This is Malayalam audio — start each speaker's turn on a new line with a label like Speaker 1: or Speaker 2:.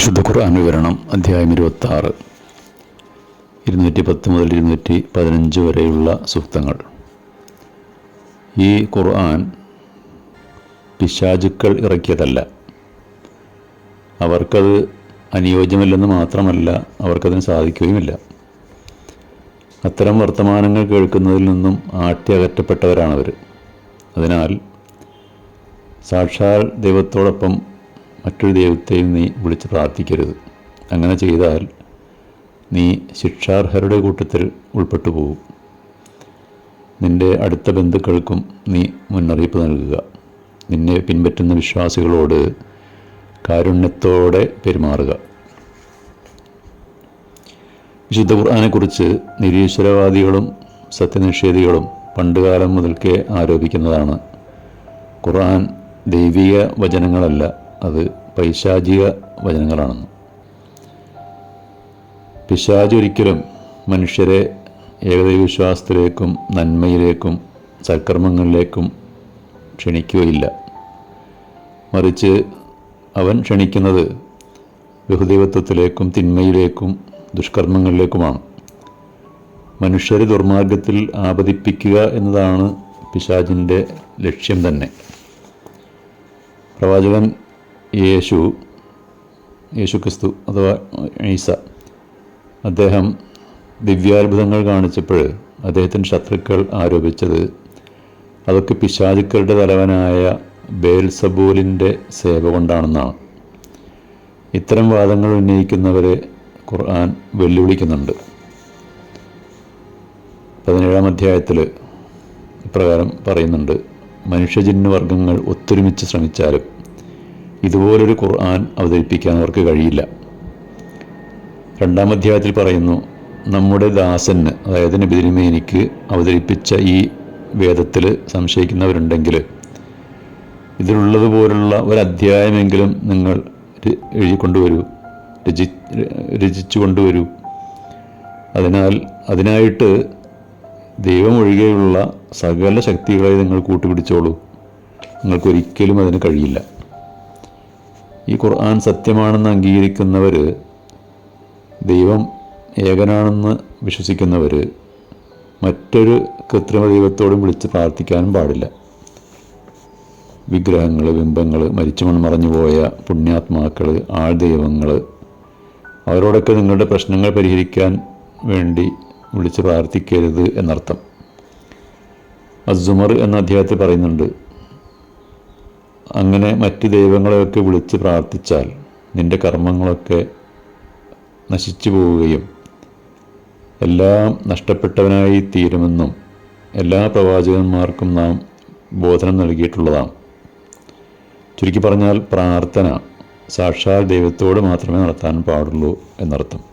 Speaker 1: വിശുദ്ധ ഖുർആൻ വിവരണം അധ്യായം ഇരുപത്തി ആറ് ഇരുന്നൂറ്റി പത്ത് മുതൽ ഇരുന്നൂറ്റി പതിനഞ്ച് വരെയുള്ള സൂക്തങ്ങൾ ഈ ഖുർആൻ പിശാചുക്കൾ ഇറക്കിയതല്ല. അവർക്കത് അനുയോജ്യമല്ലെന്ന് മാത്രമല്ല അവർക്കതിന് സാധിക്കുകയുമില്ല. അത്തരം വർത്തമാനങ്ങൾ കേൾക്കുന്നതിൽ നിന്നും ആട്ടി അകറ്റപ്പെട്ടവരാണവർ അതിനാൽ സാക്ഷാൽ ദൈവത്തോടൊപ്പം മറ്റൊരു ദൈവത്തെയും നീ വിളിച്ച് പ്രാർത്ഥിക്കരുത്. അങ്ങനെ ചെയ്താൽ നീ ശിക്ഷാർഹരുടെ കൂട്ടത്തിൽ ഉൾപ്പെട്ടു പോകും നിന്റെ അടുത്ത ബന്ധുക്കൾക്കും നീ മുന്നറിയിപ്പ് നൽകുക. നിന്നെ പിൻപറ്റുന്ന വിശ്വാസികളോട് കാരുണ്യത്തോടെ പെരുമാറുക. വിശുദ്ധ ഖുർആാനെക്കുറിച്ച് നിരീശ്വരവാദികളും സത്യനിഷേധികളും പണ്ടുകാലം മുതൽക്കേ ആരോപിക്കുന്നതാണ്. ഖുർആൻ ദൈവിക വചനങ്ങളല്ല അത് പൈശാചിക വചനങ്ങളാണെന്ന്. പിശാജ് ഒരിക്കലും മനുഷ്യരെ ഏകദൈവവിശ്വാസത്തിലേക്കും നന്മയിലേക്കും സൽക്കർമ്മങ്ങളിലേക്കും ക്ഷണിക്കുകയില്ല. മറിച്ച് അവൻ ക്ഷണിക്കുന്നത് ബഹുദൈവത്വത്തിലേക്കും തിന്മയിലേക്കും ദുഷ്കർമ്മങ്ങളിലേക്കുമാണ്. മനുഷ്യരെ ദുർമാർഗത്തിൽ ആപതിപ്പിക്കുക എന്നതാണ് പിശാചിന്റെ ലക്ഷ്യം തന്നെ. പ്രവാചകൻ യേശു യേശു ക്രിസ്തു അഥവാ ഈസ. അദ്ദേഹം ദിവ്യാത്ഭുതങ്ങൾ കാണിച്ചപ്പോൾ അദ്ദേഹത്തിന്റെ ശത്രുക്കൾ ആരോപിച്ചത് അതൊക്കെ പിശാചുക്കളുടെ തലവനായ ബേൽസബൂലിന്റെ സേവ കൊണ്ടാണെന്നാണ്. ഇത്തരം വാദങ്ങൾ ഉന്നയിക്കുന്നവരെ ഖുർആൻ വെല്ലുവിളിക്കുന്നുണ്ട്. പതിനേഴാം അധ്യായത്തിൽ ഇപ്രകാരം പറയുന്നുണ്ട് മനുഷ്യജിന്ന് വർഗങ്ങൾ ഒത്തൊരുമിച്ച് ശ്രമിച്ചാലും ഇതുപോലൊരു ഖുർആൻ അവതരിപ്പിക്കാൻ അവർക്ക് കഴിയില്ല. രണ്ടാം അധ്യായത്തിൽ പറയുന്നു നമ്മുടെ ദാസന് അതായത് നബിതിരുമേനിക്ക് അവതരിപ്പിച്ച ഈ വേദത്തിൽ സംശയിക്കുന്നവരുണ്ടെങ്കിൽ ഇതിലുള്ളതുപോലുള്ള അധ്യായമെങ്കിലും നിങ്ങൾ എഴുതി കൊണ്ടുവരൂ രചി രചിച്ചു കൊണ്ടുവരൂ അതിനാൽ അതിനായിട്ട് ദൈവം ഒഴികെയുള്ള സകല ശക്തികളെ നിങ്ങൾ കൂട്ടുപിടിച്ചോളൂ. നിങ്ങൾക്കൊരിക്കലും അതിന് കഴിയില്ല. ഈ ഖുർആൻ സത്യമാണെന്ന് അംഗീകരിക്കുന്നവർ ദൈവം ഏകനാണെന്ന് വിശ്വസിക്കുന്നവർ മറ്റൊരു കൃത്രിമ ദൈവത്തോടും വിളിച്ച് പ്രാർത്ഥിക്കാനും പാടില്ല. വിഗ്രഹങ്ങൾ ബിംബങ്ങൾ മരിച്ചു മൺമറഞ്ഞു പോയ പുണ്യാത്മാക്കൾ ആൾദൈവങ്ങൾ അവരോടൊക്കെ നിങ്ങളുടെ പ്രശ്നങ്ങൾ പരിഹരിക്കാൻ വേണ്ടി വിളിച്ച് പ്രാർത്ഥിക്കരുത് എന്നർത്ഥം. അസുമർ എന്ന അധ്യായത്തിൽ പറയുന്നുണ്ട് അങ്ങനെ മറ്റ് ദൈവങ്ങളെയൊക്കെ വിളിച്ച് പ്രാർത്ഥിച്ചാൽ നിന്റെ കർമ്മങ്ങളൊക്കെ നശിച്ചു പോവുകയും എല്ലാം നഷ്ടപ്പെട്ടവനായി തീരുമെന്നും എല്ലാ പ്രവാചകന്മാർക്കും നാം ബോധനം നൽകിയിട്ടുള്ളതാണ്. ചുരുക്കി പറഞ്ഞാൽ പ്രാർത്ഥന സാക്ഷാൽ ദൈവത്തോട് മാത്രമേ നടത്താൻ പാടുള്ളൂ എന്നർത്ഥം.